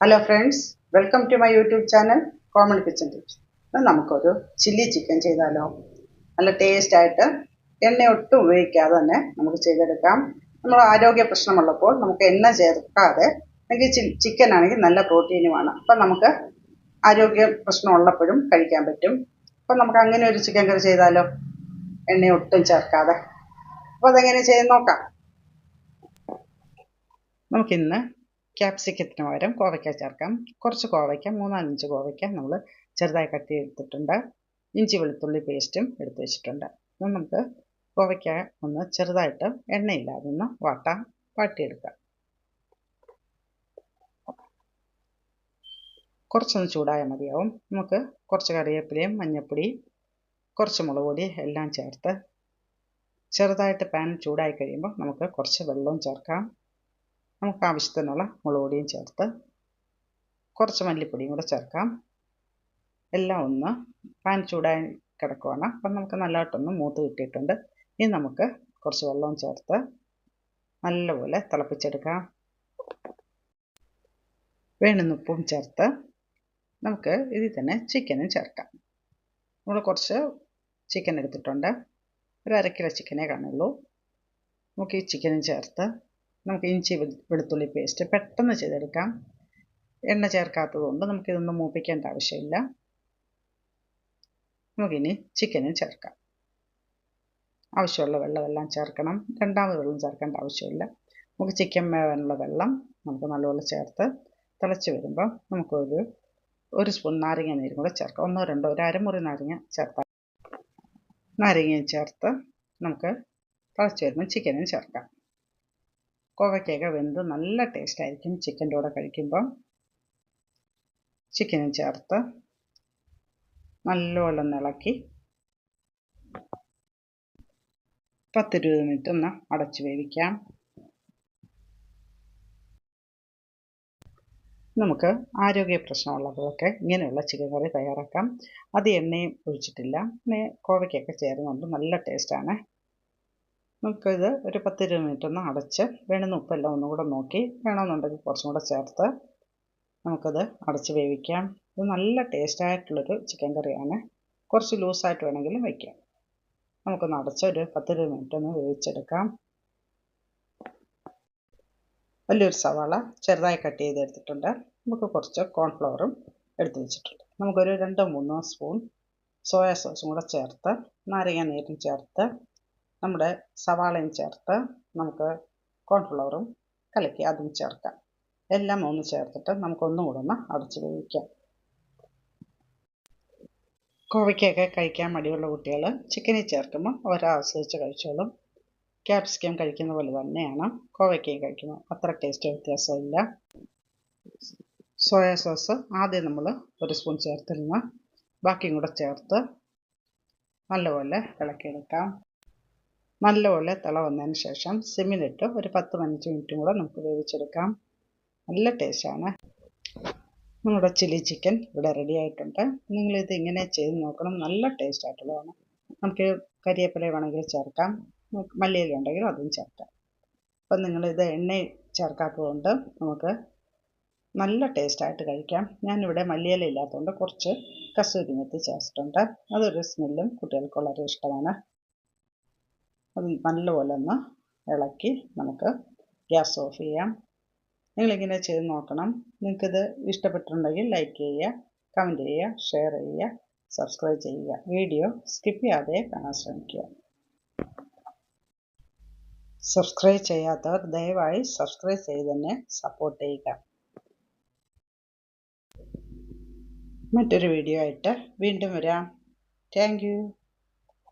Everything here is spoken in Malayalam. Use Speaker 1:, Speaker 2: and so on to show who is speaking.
Speaker 1: Hello friends welcome to my YouTube channel common kitchen tips നമുക്കൊരു ചില്ലി ചിക്കൻ ചെയ്താലോ? നല്ല ടേസ്റ്റായിട്ട് എണ്ണ ഒട്ടും ഉപയോഗിക്കാതെ തന്നെ നമുക്ക് ചെയ്തെടുക്കാം. നമ്മൾ ആരോഗ്യ പ്രശ്നമുള്ളപ്പോൾ നമുക്ക് എണ്ണ ചേർക്കാതെ അല്ലെങ്കിൽ ചിക്കൻ ആണെങ്കിൽ നല്ല പ്രോട്ടീനുമാണ് അപ്പം നമുക്ക് ആരോഗ്യ പ്രശ്നം ഉള്ളപ്പോഴും കഴിക്കാൻ പറ്റും. അപ്പം നമുക്ക് അങ്ങനെ ഒരു ചിക്കൻ കറി ചെയ്താലോ? എണ്ണ ഒട്ടും ചേർക്കാതെ. അപ്പോൾ അതെങ്ങനെ ചെയ്ത് നോക്കാം. നമുക്കിന്ന് ക്യാപ്സിക്കത്തിന് പകരം കോവയ്ക്ക ചേർക്കാം. കുറച്ച് കോവയ്ക്ക മൂന്നാലഞ്ച് കോവയ്ക്ക നമ്മൾ ചെറുതായി കട്ട് ചെയ്തെടുത്തിട്ടുണ്ട് ഇഞ്ചി വെളുത്തുള്ളി പേസ്റ്റും എടുത്ത് വെച്ചിട്ടുണ്ട്. അപ്പം നമുക്ക് കോവയ്ക്ക ഒന്ന് ചെറുതായിട്ട് എണ്ണയില്ലാതെ ഒന്ന് വാട്ടാം വാട്ടിയെടുക്കാം. കുറച്ചൊന്ന് ചൂടായാൽ മതിയാവും. നമുക്ക് കുറച്ച് കറിവേപ്പിലയും മഞ്ഞൾപ്പൊടി കുറച്ച് മുളക് പൊടി എല്ലാം ചേർത്ത് ചെറുതായിട്ട് പാൻ ചൂടായി കഴിയുമ്പോൾ നമുക്ക് കുറച്ച് വെള്ളവും ചേർക്കാം. നമുക്ക് ആവശ്യത്തിനുള്ള മുളക് പൊടിയും ചേർത്ത് കുറച്ച് മല്ലിപ്പൊടിയും കൂടെ ചേർക്കാം. എല്ലാം ഒന്ന് പാൻ ചൂടായി കിടക്കുവാണ്. അപ്പം നമുക്ക് നല്ലതായിട്ടൊന്ന് മൂത്ത് കിട്ടിയിട്ടുണ്ട്. ഇനി നമുക്ക് കുറച്ച് വെള്ളവും ചേർത്ത് നല്ലപോലെ തിളപ്പിച്ചെടുക്കാം. വേണുന്ന ഉപ്പും ചേർത്ത് നമുക്ക് ഇതിൽ തന്നെ ചിക്കനും ചേർക്കാം. നമ്മൾ കുറച്ച് ചിക്കൻ എടുത്തിട്ടുണ്ട്. ഒരു അര കിലോ ചിക്കനേ കാണുള്ളൂ. നമുക്ക് ഈ ചിക്കനും ചേർത്ത് നമുക്ക് ഇഞ്ചി വെളുത്തുള്ളി പേസ്റ്റ് പെട്ടെന്ന് ചെയ്തെടുക്കാം. എണ്ണ ചേർക്കാത്തത് കൊണ്ട് നമുക്കിതൊന്നും മൂപ്പിക്കേണ്ട ആവശ്യമില്ല. നമുക്കിനി ചിക്കനും ചേർക്കാം. ആവശ്യമുള്ള വെള്ളമെല്ലാം ചേർക്കണം. രണ്ടാമത് വെള്ളം ചേർക്കേണ്ട ആവശ്യമില്ല. നമുക്ക് ചിക്കൻ വേവാനുള്ള വെള്ളം നമുക്ക് നല്ലപോലെ ചേർത്ത് തിളച്ച് വരുമ്പോൾ നമുക്കൊരു ഒരു സ്പൂൺ നാരങ്ങ നീരും കൂടെ ചേർക്കാം. ഒന്നോ രണ്ടോ ഒരു അരമുറി നാരങ്ങ ചേർത്താൽ നാരങ്ങയും ചേർത്ത് നമുക്ക് തിളച്ച് വരുമ്പോൾ ചിക്കനും ചേർക്കാം. കോവയ്ക്കൊക്കെ വെന്ത് നല്ല ടേസ്റ്റ് ആയിരിക്കും ചിക്കന്റെ കൂടെ കഴിക്കുമ്പോൾ ചിക്കനും ചേർത്ത് നല്ലപോലെ ഇളക്കി പത്തിരുപത് മിനിറ്റ് ഒന്ന് അടച്ചു വേവിക്കാം. നമുക്ക് ആരോഗ്യ പ്രശ്നമുള്ളവർക്കൊക്കെ ഇങ്ങനെയുള്ള ചിക്കൻ കറി തയ്യാറാക്കാം. അത് എണ്ണയും ഒഴിച്ചിട്ടില്ല. കോവയ്ക്കൊക്കെ ചേർന്നുകൊണ്ട് നല്ല ടേസ്റ്റാണ് നമുക്കിത് ഒരു പത്തിരുപത് മിനിറ്റ് ഒന്ന് അടച്ച് വേണമെന്ന് ഉപ്പെല്ലാം ഒന്നുകൂടെ നോക്കി. വേണമെന്നുണ്ടെങ്കിൽ കുറച്ചും കൂടെ ചേർത്ത് നമുക്കത് അടച്ച് വേവിക്കാം. ഇത് നല്ല ടേസ്റ്റായിട്ടുള്ളൊരു ചിക്കൻ കറിയാണ്. കുറച്ച് ലൂസായിട്ട് വേണമെങ്കിലും വയ്ക്കാം നമുക്കൊന്ന് അടച്ച് ഒരു പത്തിരുപത് മിനിറ്റ് ഒന്ന് വേവിച്ചെടുക്കാം. വലിയൊരു സവാള ചെറുതായി കട്ട് ചെയ്തെടുത്തിട്ടുണ്ട് നമുക്ക് കുറച്ച് കോൺഫ്ലവറും എടുത്ത് വെച്ചിട്ടുണ്ട്. നമുക്കൊരു രണ്ടോ മൂന്നോ സ്പൂൺ സോയാ സോസും കൂടെ ചേർത്ത് നാരങ്ങ നീരും ചേർത്ത് നമ്മുടെ സവാളയും ചേർത്ത് നമുക്ക് കോൺഫ്ലവറും കലക്കി അതും ചേർക്കാം. എല്ലാം ഒന്ന് ചേർത്തിട്ട് നമുക്കൊന്നും കൂടെ ഒന്ന് അടച്ച് വേവിക്കാം. കോവയ്ക്കൊക്കെ കഴിക്കാൻ മടിയുള്ള കുട്ടികൾ ചിക്കനിൽ ചേർക്കുമ്പോൾ അവരാസ്വദിച്ച് കഴിച്ചോളും. ക്യാപ്സിക്കം കഴിക്കുന്ന പോലെ തന്നെയാണ് കോവയ്ക്കയും കഴിക്കുന്നത് അത്ര ടേസ്റ്റ് വ്യത്യാസമില്ല സോയാ സോസ് ആദ്യം നമ്മൾ ഒരു സ്പൂൺ ചേർത്തിരുന്ന്. ബാക്കിയും കൂടെ ചേർത്ത് നല്ലപോലെ ഇളക്കിയെടുക്കാം. നല്ലപോലെ തിള വന്നതിന് ശേഷം സിമ്മിലിട്ട് ഒരു പത്ത് പതിനഞ്ച് മിനിറ്റും കൂടെ നമുക്ക് വേവിച്ചെടുക്കാം. നല്ല ടേസ്റ്റാണ്. നമ്മുടെ ചില്ലി ചിക്കൻ ഇവിടെ റെഡി ആയിട്ടുണ്ട്. നിങ്ങളിത് ഇങ്ങനെ ചെയ്ത് നോക്കണം. നല്ല ടേസ്റ്റ് ആയിട്ടുള്ളതാണ് നമുക്ക് കരിയേപ്പില വേണമെങ്കിൽ ചേർക്കാം. മല്ലിയില ഉണ്ടെങ്കിൽ അതും ചേർക്കാം. അപ്പം നിങ്ങളിത് എണ്ണ ചേർക്കാത്തതുകൊണ്ട് നമുക്ക് നല്ല ടേസ്റ്റായിട്ട് കഴിക്കാം. ഞാനിവിടെ മല്ലിയില ഇല്ലാത്തതുകൊണ്ട് കുറച്ച് കസൂരി മെത്തി ചേർത്തിട്ടുണ്ട്. അതൊരു സ്മെല്ലും കുട്ടികൾക്ക് വളരെ ഇഷ്ടമാണ്. അത് നല്ലപോലെ ഒന്ന് ഇളക്കി നമുക്ക് ഗ്യാസ് ഓഫ് ചെയ്യാം. നിങ്ങളിങ്ങനെ ചെയ്ത് നോക്കണം. നിങ്ങൾക്കിത് ഇഷ്ടപ്പെട്ടിട്ടുണ്ടെങ്കിൽ ലൈക്ക് ചെയ്യുക കമന്റ് ചെയ്യുക ഷെയർ ചെയ്യുക സബ്സ്ക്രൈബ് ചെയ്യുക. വീഡിയോ സ്കിപ്പ് ചെയ്യാതെ കാണാൻ ശ്രമിക്കുക. സബ്സ്ക്രൈബ് ചെയ്യാത്തവർ ദയവായി സബ്സ്ക്രൈബ് ചെയ്ത് തന്നെ സപ്പോർട്ട് ചെയ്യുക. മറ്റൊരു വീഡിയോ ആയിട്ട് വീണ്ടും വരാം. താങ്ക്